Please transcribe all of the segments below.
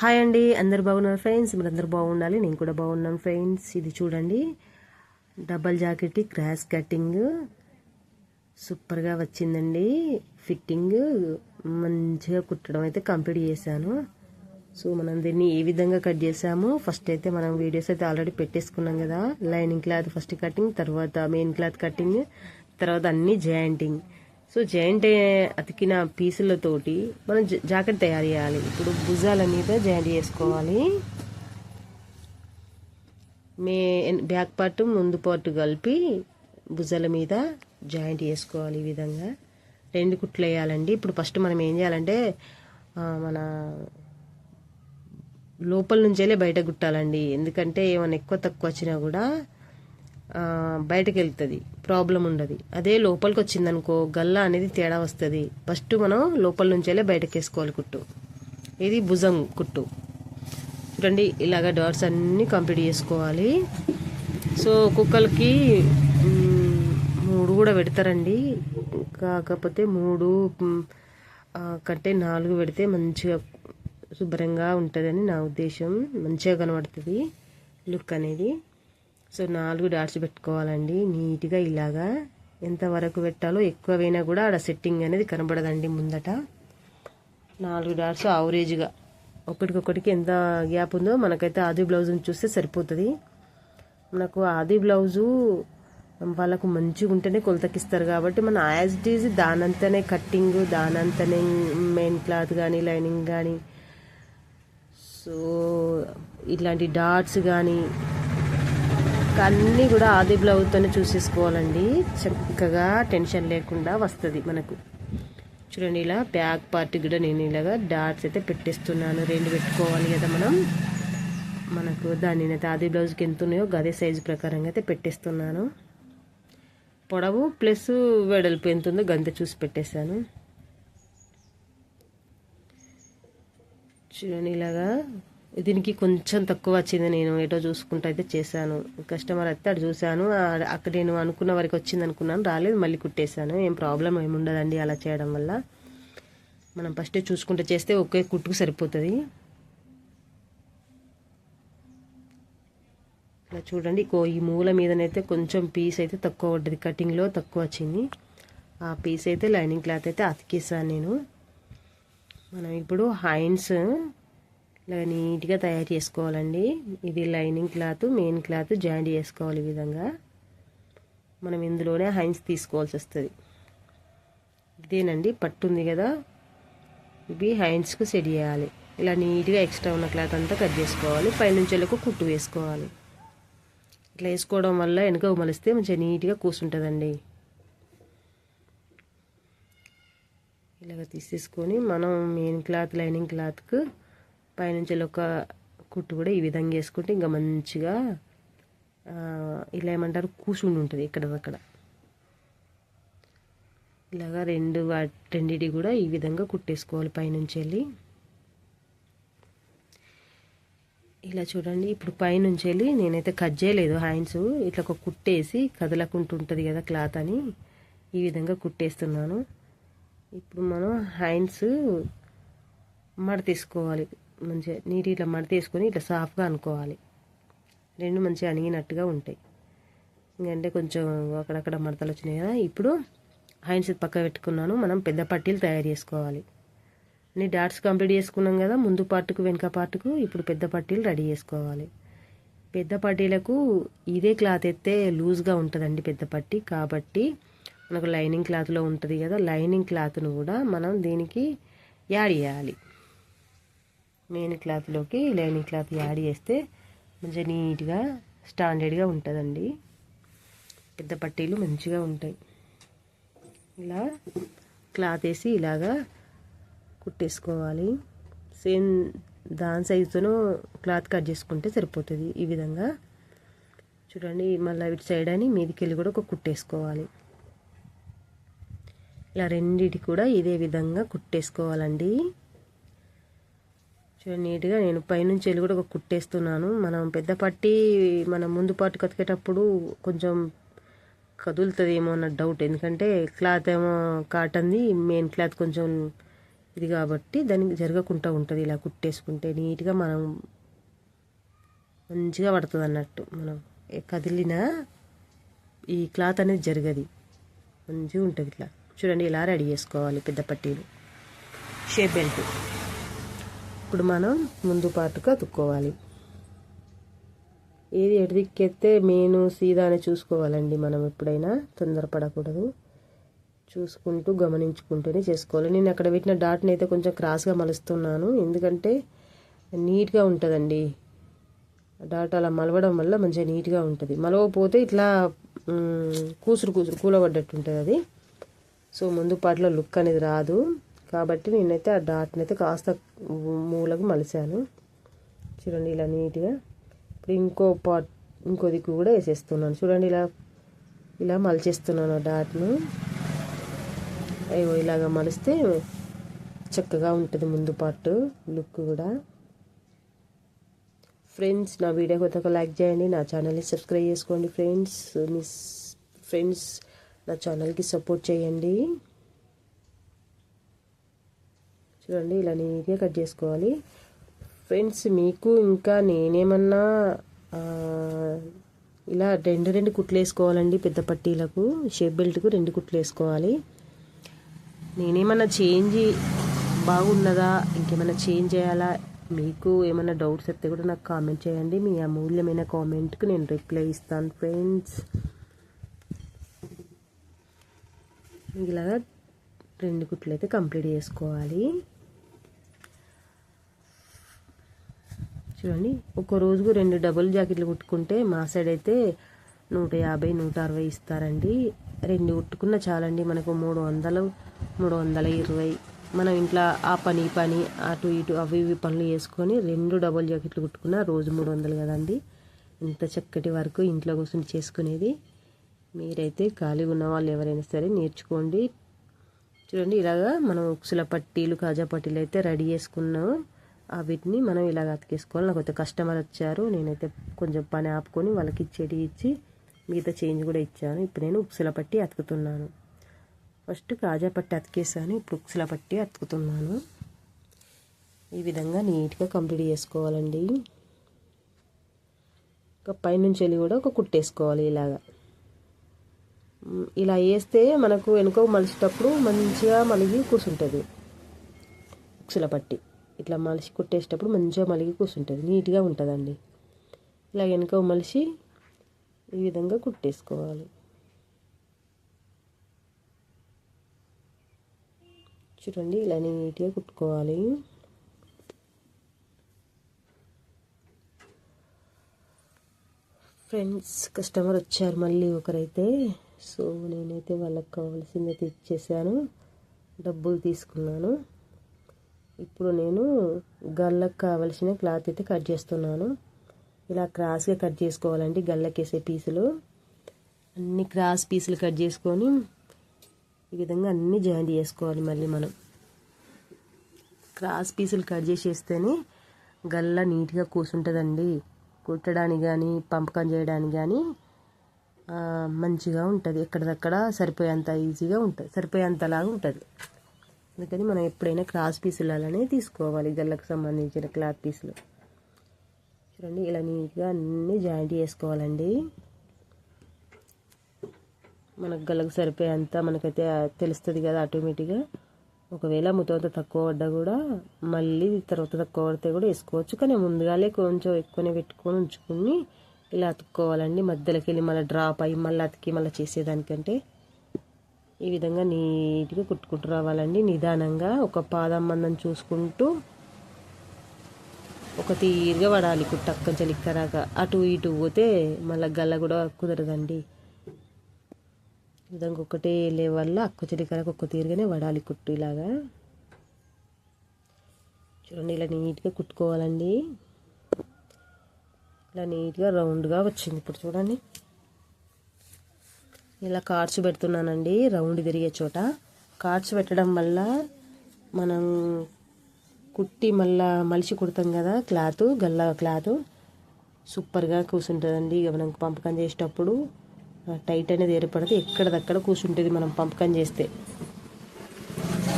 Hi అండి అందరు బాగున్నారు ఫ్రెండ్స్ మీరు అందరు బాగుండాలి నేను కూడా బాగున్నాను ఫ్రెండ్స్ ఇది చూడండి డబల్ జాకెట్ క్రాస్ కటింగ్ సూపర్గా వచ్చిందండి. ఫిట్టింగ్ మంచిగా కుట్టడం అయితే కంప్లీట్ చేశాను. సో మనం దీన్ని ఏ విధంగా కట్ చేసాము ఫస్ట్ అయితే మనం వీడియోస్ అయితే ఆల్రెడీ పెట్టేసుకున్నాం కదా. లైనింగ్ క్లాత్ ఫస్ట్ కటింగ్ తర్వాత మెయిన్ క్లాత్ కటింగ్ తర్వాత అన్ని జాయింటింగ్. సో జాయింట్ అతికిన పీసులతోటి మనం జాకెట్ తయారు చేయాలి. ఇప్పుడు భుజాల మీద జాయింట్ చేసుకోవాలి మే బ్యాక్ పార్ట్ ముందు పార్ట్ కలిపి భుజాల మీద జాయింట్ చేసుకోవాలి ఈ విధంగా. రెండు కుట్లు వేయాలండి. ఇప్పుడు ఫస్ట్ మనం ఏం చేయాలంటే మన లోపల నుంచేలే బయట కుట్టాలండి. ఎందుకంటే ఏమైనా ఎక్కువ తక్కువ వచ్చినా కూడా బయటకు వెళ్తుంది ప్రాబ్లం ఉండదు. అదే లోపలికి వచ్చిందనుకో గల్లా అనేది తేడా వస్తుంది. ఫస్ట్ మనం లోపల నుంచేలే బయటకు వేసుకోవాలి కుట్టు. ఇది భుజం కుట్టు. చూడండి ఇలాగ డాట్స్ అన్నీ కంప్లీట్ చేసుకోవాలి. సో కుక్కలకి మూడు కూడా పెడతారండి. కాకపోతే మూడు కంటే నాలుగు పెడితే మంచిగా శుభ్రంగా ఉంటుందని నా ఉద్దేశం. మంచిగా కనబడుతుంది లుక్ అనేది. సో నాలుగు డాట్స్ పెట్టుకోవాలండి. నీట్గా ఇలాగా ఎంతవరకు పెట్టాలో ఎక్కువ పోయినా కూడా ఆడ సెట్టింగ్ అనేది కనబడదండి ముందట. నాలుగు డాట్స్ యావరేజ్గా ఒకటికొకటికి ఎంత గ్యాప్ ఉందో మనకైతే ఆది బ్లౌజ్ని చూస్తే సరిపోతుంది. మనకు ఆది బ్లౌజు వాళ్ళకు మంచిగా ఉంటేనే కొలతకిస్తారు కాబట్టి మన యాజ్ ఇట్ ఈజ్ దానంతనే కట్టింగ్ దానంతనే మెయిన్ క్లాత్ కానీ లైనింగ్ కానీ సో ఇట్లాంటి డాట్స్ కానీ అన్నీ కూడా ఆది బ్లౌజ్తోనే చూసేసుకోవాలండి. చక్కగా టెన్షన్ లేకుండా వస్తుంది మనకు. చూడండి ఇలా బ్యాక్ పార్ట్ కూడా నేను ఇలాగా డాట్స్ అయితే పెట్టేస్తున్నాను. రెండు పెట్టుకోవాలి కదా మనం. మనకు దాన్ని అయితే ఆది బ్లౌజ్కి ఎంత ఉన్నాయో గదే సైజు ప్రకారంగా అయితే పెట్టేస్తున్నాను. పొడవు ప్లస్ వెడల్పు ఎంత ఉందో గంత చూసి పెట్టేశాను. చూడండి ఇలాగా దీనికి కొంచెం తక్కువ వచ్చింది. నేను ఏటో చూసుకుంటూ అయితే చేశాను. కస్టమర్ అయితే అటు చూశాను. అక్కడ నేను అనుకున్న వరకు వచ్చింది అనుకున్నాను. రాలేదు మళ్ళీ కుట్టేశాను. ఏం ప్రాబ్లం ఏమి ఉండదండి అలా చేయడం వల్ల. మనం ఫస్ట్ చూసుకుంటూ చేస్తే ఒకే కుట్టుకు సరిపోతుంది. ఇలా చూడండి. కో ఈ మూల మీదనైతే కొంచెం పీస్ అయితే తక్కువ పడ్డది. కటింగ్లో తక్కువ వచ్చింది. ఆ పీస్ అయితే లైనింగ్ క్లాత్ అయితే అతికేసాను నేను. మనం ఇప్పుడు హైన్స్ ఇలా నీట్గా తయారు చేసుకోవాలండి. ఇది lining cloth main cloth joint చేసుకోవాలి ఈ విధంగా. మనం ఇందులోనే హైన్స్ తీసుకోవాల్సి వస్తుంది. ఇదేనండి పట్టుంది కదా. ఇవి హైన్స్కు సెట్ చేయాలి. ఇలా నీట్గా ఎక్స్ట్రా ఉన్న క్లాత్ అంతా కట్ చేసుకోవాలి. పైనుంచి కుట్టు వేసుకోవాలి. ఇట్లా వేసుకోవడం వల్ల వెనక ఉమలిస్తే మంచిగా నీట్గా కూర్చుంటుందండి ఇలాగ తీసేసుకొని మనం మెయిన్ క్లాత్ లైనింగ్ క్లాత్కు పైనుంచి ఒక కుట్టు కూడా ఈ విధంగా వేసుకుంటే ఇంకా మంచిగా ఇలా ఏమంటారు కూర్చుండి ఉంటుంది ఇక్కడదక్కడ ఇలాగా రెండు వా- రెండిటి కూడా ఈ విధంగా కుట్టేసుకోవాలి పైనుంచి వెళ్ళి. ఇలా చూడండి ఇప్పుడు పైనుంచి వెళ్ళి నేనైతే కట్ చేయలేదు హ్యాండ్స్. ఇట్లా ఒక కుట్టేసి కదలకుంటుంటుంది కదా క్లాత్ అని ఈ విధంగా కుట్టేస్తున్నాను. ఇప్పుడు మనం హ్యాండ్స్ మడ తీసుకోవాలి మంచిగా నీటి ఇట్లా మడత తీసుకొని ఇట్లా సాఫ్గా అనుకోవాలి. రెండు మంచిగా అణిగినట్టుగా ఉంటాయి. ఇంకంటే కొంచెం అక్కడక్కడ మడతలు వచ్చినాయి కదా ఇప్పుడు హ్యాండ్స్ పక్క పెట్టుకున్నాను. మనం పెద్ద పట్టీలు తయారు చేసుకోవాలి. అన్ని డాట్స్ కంప్లీట్ చేసుకున్నాం కదా ముందు పార్ట్కు వెనుక పార్ట్కు ఇప్పుడు పెద్ద పట్టీలు రెడీ చేసుకోవాలి. పెద్ద పట్టీలకు ఇదే క్లాత్ అయితే లూజ్గా ఉంటుందండి పెద్ద పట్టీ. కాబట్టి మనకు లైనింగ్ క్లాత్లో ఉంటుంది కదా లైనింగ్ క్లాత్ను కూడా మనం దీనికి యాడ్ చేయాలి. మెయిన్ క్లాత్లోకి లైనింగ్ క్లాత్ యాడ్ చేస్తే మంచిగా నీట్గా స్టాండర్డ్గా ఉంటుందండి. పెద్ద పట్టీలు మంచిగా ఉంటాయి. ఇలా క్లాత్ వేసి ఇలాగా కుట్టేసుకోవాలి. సేమ్ దాని సైజుతోనూ క్లాత్ కట్ చేసుకుంటే సరిపోతుంది. ఈ విధంగా చూడండి మళ్ళీ ఇటు సైడ్ అని మీదికి వెళ్ళి కూడా ఒక కుట్టేసుకోవాలి. ఇలా రెండింటి కూడా ఇదే విధంగా కుట్టేసుకోవాలండి. చూడండి నీట్గా నేను పైనుంచి వెళ్ళి కూడా ఒక కుట్టేస్తున్నాను. మనం పెద్ద పట్టి మనం ముందు పాటు కతికేటప్పుడు కొంచెం కదులుతుందేమో అన్న డౌట్ ఎందుకంటే క్లాత్ ఏమో కాటన్ది మెయిన్ క్లాత్ కొంచెం ఇది కాబట్టి దానికి జరగకుండా ఉంటుంది ఇలా కుట్టేసుకుంటే. నీట్గా మనం మంచిగా పడుతుంది అన్నట్టు. మనం కదిలినా కదిలిన ఈ క్లాత్ అనేది జరగది. మంచిగా ఉంటుంది ఇట్లా. చూడండి ఇలా రెడీ చేసుకోవాలి పెద్ద పట్టీలు. Shape belt. ఇప్పుడు మనం ముందు పాటుగా అతుక్కోవాలి. ఏది ఎటు దిక్కెత్తే మేను సీదా అని చూసుకోవాలండి మనం ఎప్పుడైనా. తొందరపడకూడదు. చూసుకుంటూ గమనించుకుంటూనే చేసుకోవాలి. నేను అక్కడ పెట్టిన డాట్ని అయితే కొంచెం క్రాస్గా మలుస్తున్నాను. ఎందుకంటే నీట్గా ఉంటుందండి. డాట్ అలా మలవడం వల్ల మంచిగా నీట్గా ఉంటుంది. మలవకపోతే ఇట్లా కూసురు కూసురు కూలబడ్డట్టు ఉంటుంది అది. సో ముందు పాటలో లుక్ అనేది రాదు. కాబట్టి నేనైతే ఆ డాట్ని అయితే కాస్త మూలకు మలిచాను. చూడండి ఇలా నీట్గా. ఇప్పుడు ఇంకో పాట్ ఇంకో దిక్కు కూడా వేసేస్తున్నాను. చూడండి ఇలా ఇలా మలిచేస్తున్నాను ఆ డాట్ను. అయ్యో ఇలాగ మలిస్తే చక్కగా ఉంటుంది ముందు పాటు లుక్ కూడా. ఫ్రెండ్స్ నా వీడియో కొత్తగా లైక్ చేయండి. నా ఛానల్ని సబ్స్క్రైబ్ చేసుకోండి ఫ్రెండ్స్. మీ ఫ్రెండ్స్ నా ఛానల్కి సపోర్ట్ చేయండి. చూడండి ఇలా నీట్గా కట్ చేసుకోవాలి. ఫ్రెండ్స్ మీకు ఇంకా నేనేమన్నా ఇలా రెండు రెండు కుట్లు వేసుకోవాలండి పెద్ద పట్టీలకు. షేప్ బెల్ట్కు రెండు కుట్లు వేసుకోవాలి. నేనేమన్నా చేంజ్ బాగున్నదా? ఇంకేమైనా చేంజ్ చేయాలా? మీకు ఏమైనా డౌట్స్ వస్తే కూడా నాకు కామెంట్ చేయండి. మీ అమూల్యమైన కామెంట్కి నేను రిప్లై ఇస్తాను ఫ్రెండ్స్ ఇలాగా రెండు కుట్లు అయితే కంప్లీట్ చేసుకోవాలి. చూడండి. ఒక రోజుకు రెండు డబుల్ జాకెట్లు కుట్టుకుంటే మా సైడ్ అయితే నూట యాభై నూట అరవై ఇస్తారండి. రెండు కుట్టుకున్న చాలండి మనకు మూడు వందలు మూడు వందల ఇరవై. మనం ఇంట్లో ఆ పని పని అటు ఇటు అవి ఇవి పనులు చేసుకొని రెండు డబుల్ జాకెట్లు కుట్టుకున్న రోజు మూడు వందలు కదండి. ఇంత చక్కటి వరకు ఇంట్లో కూర్చొని చేసుకునేది. మీరైతే ఖాళీగా ఉన్న వాళ్ళు ఎవరైనా సరే నేర్చుకోండి. చూడండి ఇలాగా మనం ఉక్సుల పట్టీలు కాజా పట్టీలు అయితే రెడీ చేసుకున్నాం. వీటిని మనం ఇలాగ అతికేసుకోవాలి. నాకు అయితే కస్టమర్ వచ్చారు. నేనైతే కొంచెం పని ఆపుకొని వాళ్ళకి ఇచ్చేటి ఇచ్చి మిగతా చేంజ్ కూడా ఇచ్చాను. ఇప్పుడు నేను ఉక్సుల పట్టి అతుకుతున్నాను. ఫస్ట్ కాజా పట్టి అతికేసాను. ఇప్పుడు ఉక్సుల పట్టి అతుకుతున్నాను. ఈ విధంగా నీట్గా కంప్లీట్ చేసుకోవాలండి. ఒక పైనుంచి వెళ్ళి కూడా ఒక కుట్టేసుకోవాలి ఇలాగా. ఇలా వేస్తే మనకు వెనుక మలిచేటప్పుడు మంచిగా మలిగి కూర్చుంటుంది. ఉక్సుల పట్టి. ఇట్లా మలిసి కుట్టేసేటప్పుడు మంచిగా మలిగి కూర్చుంటుంది నీట్గా ఉంటుందండి. ఇలా వెనుక మలిసి ఈ విధంగా కుట్టేసుకోవాలి. చూడండి ఇలా నీట్గా కుట్టుకోవాలి. ఫ్రెండ్స్ కస్టమర్ వచ్చారు మళ్ళీ ఒకరైతే. సో నేనైతే వాళ్ళకి కావాల్సింది అయితే ఇచ్చేసాను డబ్బులు తీసుకున్నాను. ఇప్పుడు నేను గల్లకు కావలసిన క్లాత్ అయితే కట్ చేస్తున్నాను. ఇలా క్రాస్గా కట్ చేసుకోవాలండి గల్లకేసే పీసులు. అన్ని క్రాస్ పీసులు కట్ చేసుకొని ఈ విధంగా అన్ని జాయింట్ చేసుకోవాలి మళ్ళీ మనం. క్రాస్ పీసులు కట్ చేసేస్తేనే గల్ల నీట్గా కూర్చుంటుందండి కుట్టడానికి కానీ పంపకం చేయడానికి కానీ మంచిగా ఉంటుంది. ఎక్కడిదక్కడ సరిపోయేంత ఈజీగా ఉంటుంది. సరిపోయేంతలాగా ఉంటుంది. అందుకని మనం ఎప్పుడైనా క్రాస్ పీసులు అలానే తీసుకోవాలి గల్లకు సంబంధించిన క్లాత్ పీసులు. చూడండి ఇలా నీట్గా అన్నీ జాయింట్ చేసుకోవాలండి. మనకు గల్లకు సరిపోయేంత మనకైతే తెలుస్తుంది కదా ఆటోమేటిక్గా. ఒకవేళ ముతవత తక్కువ పడ్డా కూడా మళ్ళీ తర్వాత తక్కువ పడితే కూడా వేసుకోవచ్చు. కానీ ముందుగాలే కొంచెం ఎక్కువనే పెట్టుకొని ఉంచుకుని ఇలా అతుక్కోవాలండి. మధ్యలోకి వెళ్ళి మళ్ళీ డ్రాప్ అయ్యి మళ్ళీ అతికి మళ్ళీ చేసేదానికంటే ఈ విధంగా నీట్గా కుట్టుకుంటూ రావాలండి. నిదానంగా ఒక పాదం మందం చూసుకుంటూ ఒక తీరుగా పడాలి కుట్టు అక్కంచెలు అటు ఇటు పోతే మళ్ళీ గల్ల కూడా కుదరదండి. ఈ విధంగా ఒకటే వెళ్ళే వల్ల అక్క చిలికరకు ఒక్క తీరుగానే పడాలి కుట్టు ఇలాగా. చూడండి ఇలా నీట్గా కుట్టుకోవాలండి. ఇలా నీట్గా రౌండ్గా వచ్చింది ఇప్పుడు చూడండి. ఇలా కార్డ్స్ పెడుతున్నానండి రౌండ్ తిరిగే చోట. కార్డ్స్ పెట్టడం వల్ల మనం కుట్టి మళ్ళా మలిచి కుడతాం కదా క్లాత్ గల్ల క్లాత్. సూపర్గా కూర్చుంటుందండి ఇక మనం పంపకం చేసేటప్పుడు. టైట్ అనేది ఏర్పడదు ఎక్కడిదక్కడ కూర్చుంటుంది మనం పంపకం చేస్తే.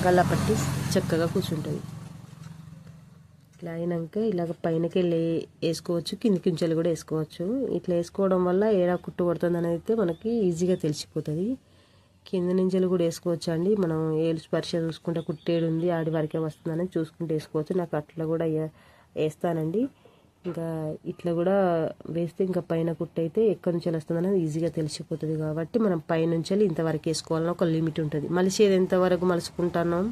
గల్ల పట్టి చక్కగా కూర్చుంటుంది ఇట్లా అయినాక ఇలాగ పైనకి వెళ్ళి వేసుకోవచ్చు కిందికి ఉంచాలి కూడా వేసుకోవచ్చు. ఇట్లా వేసుకోవడం వల్ల ఏడా కుట్టు పడుతుంది అనేది అయితే మనకి ఈజీగా తెలిసిపోతుంది. కింద నుంచెలు కూడా వేసుకోవచ్చు అండి మనం ఏలు స్పర్శ చూసుకుంటే కుట్టేడు ఉంది ఆడి వరకే వస్తుందని చూసుకుంటే వేసుకోవచ్చు. నాకు అట్లా కూడా వేస్తానండి. ఇంకా ఇట్లా కూడా వేస్తే ఇంకా పైన కుట్టయితే ఎక్కడి నుంచి వస్తుందని ఈజీగా తెలిసిపోతుంది కాబట్టి మనం పైనుంచి ఇంతవరకు వేసుకోవాలని ఒక లిమిట్ ఉంటుంది. మలిసేది ఎంతవరకు మలుచుకుంటున్నాం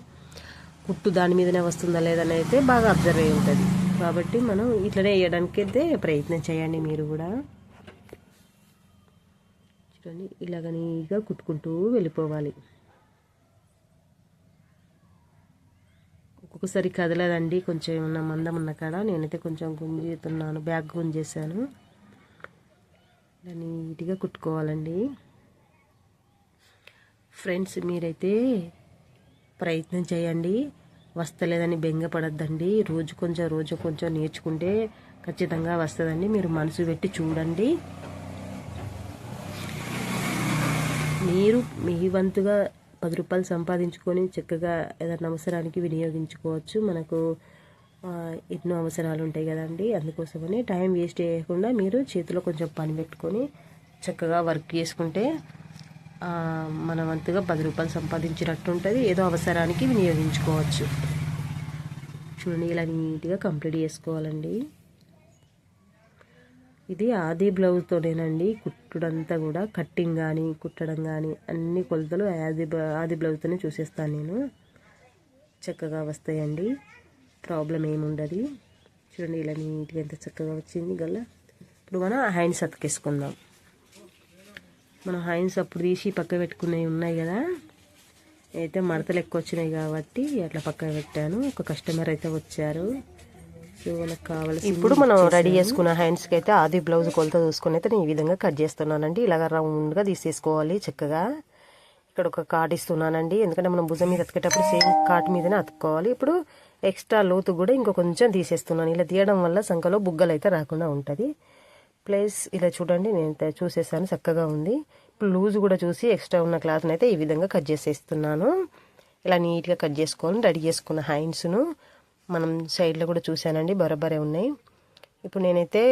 కుట్టు దాని మీదనే వస్తుందా లేదని అయితే బాగా అబ్జర్వ్ అయి ఉంటుంది. కాబట్టి మనం ఇట్లనే వేయడానికి అయితే ప్రయత్నం చేయండి మీరు కూడా. చూడండి ఇలాగ నీగా కుట్టుకుంటూ వెళ్ళిపోవాలి. ఒక్కొక్కసారి కదలదండి కొంచెం ఏమన్నా మందం ఉన్న కాడ. నేనైతే కొంచెం గుంజుతున్నాను బ్యాగ్ గుంజేసాను ఇలా నీట్గా కుట్టుకోవాలండి. ఫ్రెండ్స్ మీరైతే ప్రయత్నం చేయండి. వస్తలేదని బెంగపడద్దండి. రోజు కొంచెం రోజు కొంచెం నేర్చుకుంటే ఖచ్చితంగా వస్తుందండి. మీరు మనసు పెట్టి చూడండి. మీరు మీ వంతుగా పది రూపాయలు సంపాదించుకొని చక్కగా ఏదైనా అవసరానికి వినియోగించుకోవచ్చు. మనకు ఎన్నో అవసరాలు ఉంటాయి కదండి. అందుకోసమని టైం వేస్ట్ చేయకుండా మీరు చేతిలో కొంచెం పని పెట్టుకొని చక్కగా వర్క్ చేసుకుంటే మన వంతుగా పది రూపాయలు సంపాదించినట్టు ఉంటుంది ఏదో అవసరానికి వినియోగించుకోవచ్చు. చూడండి ఇలా నీట్గా కంప్లీట్ చేసుకోవాలండి. ఇది ఆది బ్లౌజ్తోనేనండి కుట్టుడంతా కూడా కట్టింగ్ కానీ కుట్టడం కానీ అన్ని కొలతలు ఆది ఆది బ్లౌజ్తోనే చూసేస్తాను నేను. చక్కగా వస్తాయండి. ప్రాబ్లం ఏముండదు. చూడండి ఇలా నీట్గా ఎంత చక్కగా వచ్చింది గల్లా. ఇప్పుడు మనం హ్యాండ్స్ అతికేసుకుందాం. మనం హైన్స్ అప్పుడు తీసి పక్క పెట్టుకునేవి ఉన్నాయి కదా. అయితే మడతలు ఎక్కువ వచ్చినాయి కాబట్టి అట్లా పక్క పెట్టాను. ఒక కస్టమర్ అయితే వచ్చారు. సో వాళ్ళకి కావాలి ఇప్పుడు మనం రెడీ చేసుకున్న హ్యాండ్స్కి అయితే ఆది బ్లౌజ్ కొలత చూసుకుని అయితే నేను ఈ విధంగా కట్ చేస్తున్నానండి. ఇలాగ రౌండ్గా తీసేసుకోవాలి చక్కగా. ఇక్కడ ఒక కాట్ ఇస్తున్నానండి. ఎందుకంటే మనం భుజం మీద అతికేటప్పుడు సేమ్ కాట్ మీదనే అతుక్కోవాలి. ఇప్పుడు ఎక్స్ట్రా లోతు కూడా ఇంకో కొంచెం తీసేస్తున్నాను. ఇలా తీయడం వల్ల సంఖలో బుగ్గలు అయితే రాకుండా ఉంటుంది. ప్లేస్ ఇలా చూడండి నేను చూసేసాను చక్కగా ఉంది. ఇప్పుడు లూజ్ కూడా చూసి ఎక్స్ట్రా ఉన్న క్లాత్ని అయితే ఈ విధంగా కట్ చేసేస్తున్నాను. ఇలా నీట్గా కట్ చేసుకొని రెడీ చేసుకున్న హ్యాండ్స్ను మనం సైడ్లో కూడా చూశానండి బరబరే ఉన్నాయి. ఇప్పుడు నేనైతే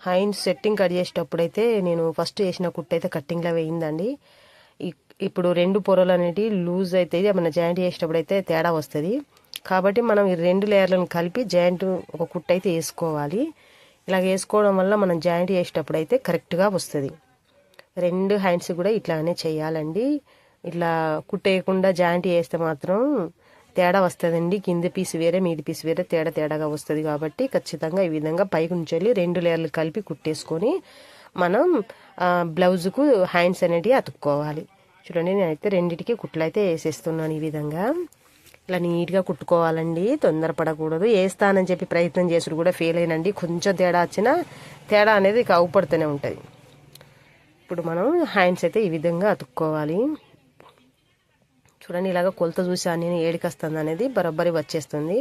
హైన్స్ సెట్టింగ్ కట్ చేసేటప్పుడు అయితే నేను ఫస్ట్ చేసిన కుట్ట అయితే కట్టింగ్లో వేయిందండి. ఇప్పుడు రెండు పొరలు అనేవి లూజ్ అయితే మన జాయింట్ చేసేటప్పుడు అయితే తేడా వస్తుంది. కాబట్టి మనం ఈ రెండు లేయర్లను కలిపి జాయింట్ ఒక కుట్ట అయితే వేసుకోవాలి. ఇలా వేసుకోవడం వల్ల మనం జాయింట్ చేసేటప్పుడు అయితే కరెక్ట్గా వస్తుంది. రెండు హ్యాండ్స్ కూడా ఇట్లానే చేయాలండి. ఇట్లా కుట్టేయకుండా జాయింట్ చేస్తే మాత్రం తేడా వస్తుందండి. కింద పీస్ వేరే మీది పీస్ వేరే తేడా తేడాగా వస్తుంది కాబట్టి ఖచ్చితంగా ఈ విధంగా పైకి నుంచి రెండు లేయర్లు కలిపి కుట్టేసుకొని మనం బ్లౌజ్కు హ్యాండ్స్ అనేటివి అతుక్కోవాలి. చూడండి నేనైతే రెండింటికి కుట్లు అయితే వేసేస్తున్నాను ఈ విధంగా. ఇట్లా నీట్గా కుట్టుకోవాలండి తొందరపడకూడదు. వేస్తానని చెప్పి ప్రయత్నం చేసుడు కూడా ఫెయిల్ అయినండి. కొంచెం తేడా వచ్చినా తేడా అనేది అవుపడుతూనే ఉంటుంది. ఇప్పుడు మనం హ్యాండ్స్ అయితే ఈ విధంగా అతుక్కోవాలి. చూడండి ఇలాగ కొలత చూసాను నేను ఏడికి వస్తుంది అనేది బరబ్బరి వచ్చేస్తుంది.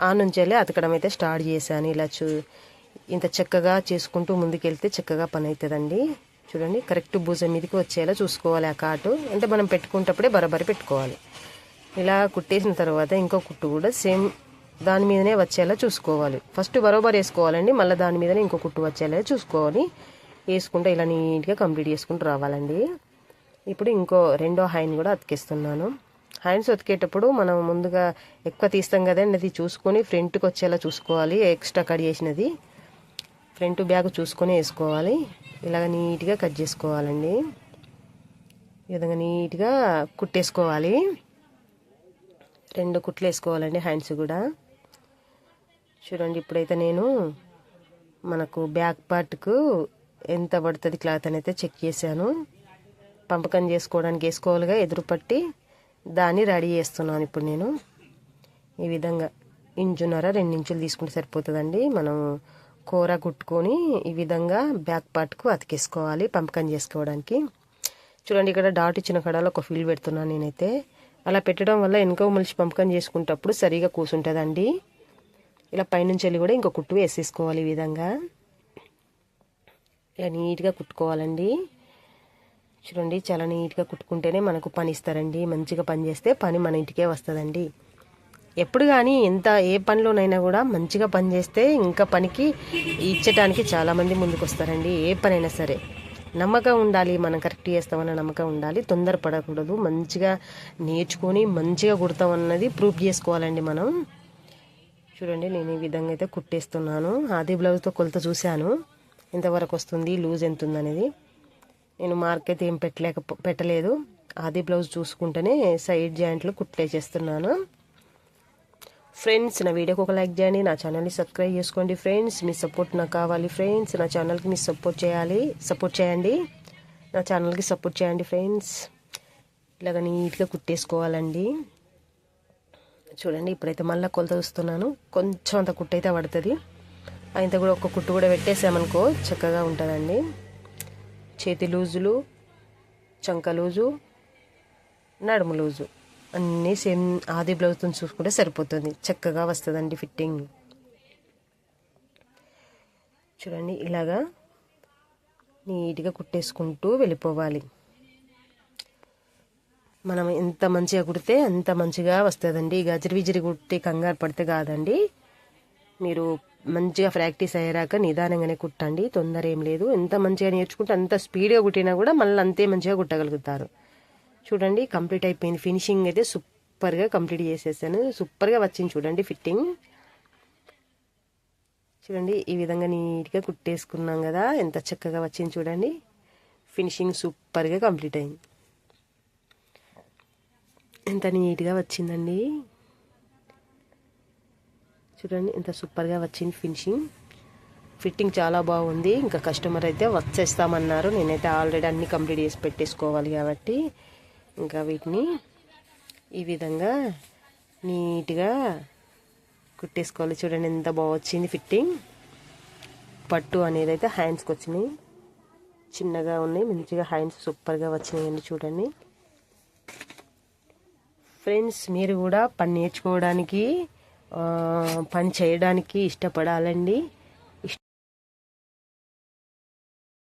ఆ నుంచి వెళ్ళి అతకడం అయితే స్టార్ట్ చేశాను. ఇలా చూ ఇంత చక్కగా చేసుకుంటూ ముందుకెళ్తే చక్కగా పని అవుతుందండి చూడండి కరెక్ట్ భుజం మీదకి వచ్చేలా చూసుకోవాలి ఆ కాటు. అంటే మనం పెట్టుకుంటప్పుడే బరబరి పెట్టుకోవాలి. ఇలా కుట్టేసిన తర్వాత ఇంకో కుట్టు కూడా సేమ్ దాని మీదనే వచ్చేలా చూసుకోవాలి. ఫస్ట్ బరోబర్ వేసుకోవాలండి మళ్ళీ దాని మీదనే ఇంకో కుట్టు వచ్చేలా చూసుకోవాలి. వేసుకుంటే ఇలా నీట్గా కంప్లీట్ చేసుకుంటూ రావాలండి. ఇప్పుడు ఇంకో రెండో హైన్ కూడా అతికిస్తున్నాను. హైన్స్ ఉతికేటప్పుడు మనం ముందుగా ఎక్కువ తీస్తాం కదండి అది చూసుకొని ఫ్రంట్కి వచ్చేలా చూసుకోవాలి ఎక్స్ట్రా కట్ చేసినది. ఫ్రంట్ బ్యాగ్ చూసుకొని వేసుకోవాలి. ఇలాగ నీట్గా కట్ చేసుకోవాలండి. ఈ విధంగా నీట్గా కుట్టేసుకోవాలి. రెండు కుట్లు వేసుకోవాలండి హ్యాండ్స్ కూడా. చూడండి ఇప్పుడైతే నేను మనకు బ్యాక్ పార్ట్కు ఎంత పడుతుంది క్లాత్ అని అయితే చెక్ చేశాను. పంపకం చేసుకోవడానికి వేసుకోవాలిగా ఎదురు పట్టి దాన్ని రెడీ చేస్తున్నాను ఇప్పుడు నేను. ఈ విధంగా ఇంచున్నర రెండించులు తీసుకుంటే సరిపోతుందండి. మనం కూర కుట్టుకొని ఈ విధంగా బ్యాక్ పార్ట్కు అతికేసుకోవాలి పంపకం చేసుకోవడానికి. చూడండి ఇక్కడ డాట్ ఇచ్చిన కడాలో ఒక ఫీల్ పెడుతున్నాను నేనైతే. అలా పెట్టడం వల్ల వెనుక మలిచి పంపకం చేసుకుంటప్పుడు సరిగా కూర్చుంటుందండి ఇలా పైనుంచి వెళ్ళి కూడా ఇంకో కుట్టు వేసేసుకోవాలి ఈ విధంగా. ఇలా నీట్గా కుట్టుకోవాలండి. చూడండి చాలా నీట్గా కుట్టుకుంటేనే మనకు పని ఇస్తారండి. మంచిగా పని చేస్తే పని మన ఇంటికే వస్తుందండి. ఎప్పుడు కానీ ఎంత ఏ పనిలోనైనా కూడా మంచిగా పని చేస్తే ఇంకా పనికి ఇచ్చటానికి చాలామంది ముందుకు వస్తారండి ఏ పనైనా సరే. నమ్మకం ఉండాలి మనం కరెక్ట్ చేస్తామన్న నమ్మకం ఉండాలి. తొందరపడకూడదు. మంచిగా నేర్చుకొని మంచిగా కుడతామన్నది ప్రూఫ్ చేసుకోవాలండి మనం. చూడండి నేను ఈ విధంగా అయితే కుట్టేస్తున్నాను. ఆది బ్లౌజ్తో కొలత చూశాను. ఎంతవరకు వస్తుంది లూజ్ ఎంత ఉందనేది. నేను మార్క్ అయితే ఏం పెట్టలేక పెట్టలేదు. ఆది బ్లౌజ్ చూసుకుంటేనే సైడ్ జాయింట్లు కుట్లేసేస్తున్నాను ఫ్రెండ్స్ నా వీడియోకి ఒక లైక్ చేయండి నా ఛానల్ని సబ్స్క్రైబ్ చేసుకోండి ఫ్రెండ్స్ మీ సపోర్ట్ నాకు కావాలి ఫ్రెండ్స్ నా ఛానల్కి మీరు సపోర్ట్ చేయాలి సపోర్ట్ చేయండి. నా ఛానల్కి సపోర్ట్ చేయండి ఫ్రెండ్స్ ఇలాగ నీట్గా కుట్టేసుకోవాలండి. చూడండి ఇప్పుడైతే మళ్ళీ కొలత చూస్తున్నాను. కొంచెం అంత కుట్టు అయితే పడుతుంది. అయితే కూడా ఒక కుట్టు కూడా పెట్టేసామనుకో చక్కగా ఉంటుందండి. చేతి లూజులు చంక లూజు నడుము లూజు. అన్నీ సేమ్ ఆది బ్లౌజ్తో చూసుకుంటే సరిపోతుంది. చక్కగా వస్తుందండి ఫిట్టింగ్. చూడండి ఇలాగా నీట్గా కుట్టేసుకుంటూ వెళ్ళిపోవాలి. మనం ఎంత మంచిగా కుడితే అంత మంచిగా వస్తుందండి. గజరి విజిరి కుట్టి కంగారు పడితే కాదండి. మీరు మంచిగా ప్రాక్టీస్ అయ్యాక నిదానంగానే కుట్టండి. తొందర ఏం లేదు. ఎంత మంచిగా నేర్చుకుంటే అంత స్పీడ్గా కుట్టినా కూడా మళ్ళీ అంతే మంచిగా కుట్టగలుగుతారు. చూడండి కంప్లీట్ అయిపోయింది. ఫినిషింగ్ అయితే సూపర్గా కంప్లీట్ చేసేసాను. సూపర్గా వచ్చింది చూడండి ఫిట్టింగ్. చూడండి ఈ విధంగా నీట్గా కుట్టేసుకున్నాం కదా. ఎంత చక్కగా వచ్చింది చూడండి. ఫినిషింగ్ సూపర్గా కంప్లీట్ అయింది. ఎంత నీట్గా వచ్చిందండి. చూడండి ఎంత సూపర్గా వచ్చింది ఫినిషింగ్. ఫిట్టింగ్ చాలా బాగుంది. ఇంకా కస్టమర్ అయితే వచ్చేస్తామన్నారు. నేనైతే ఆల్రెడీ అన్నీ కంప్లీట్ చేసి పెట్టేసుకోవాలి కాబట్టి. ఇంకా వీటిని ఈ విధంగా నీట్గా కుట్టేసుకోవాలి. చూడండి ఎంత బాగా వచ్చింది ఫిట్టింగ్. పట్టు అనేది అయితే హ్యాండ్స్కి వచ్చినాయి. చిన్నగా ఉన్నాయి. మంచిగా హ్యాండ్స్ సూపర్గా వచ్చినాయండి చూడండి. ఫ్రెండ్స్ మీరు కూడా పని నేర్చుకోవడానికి పని చేయడానికి ఇష్టపడాలండి.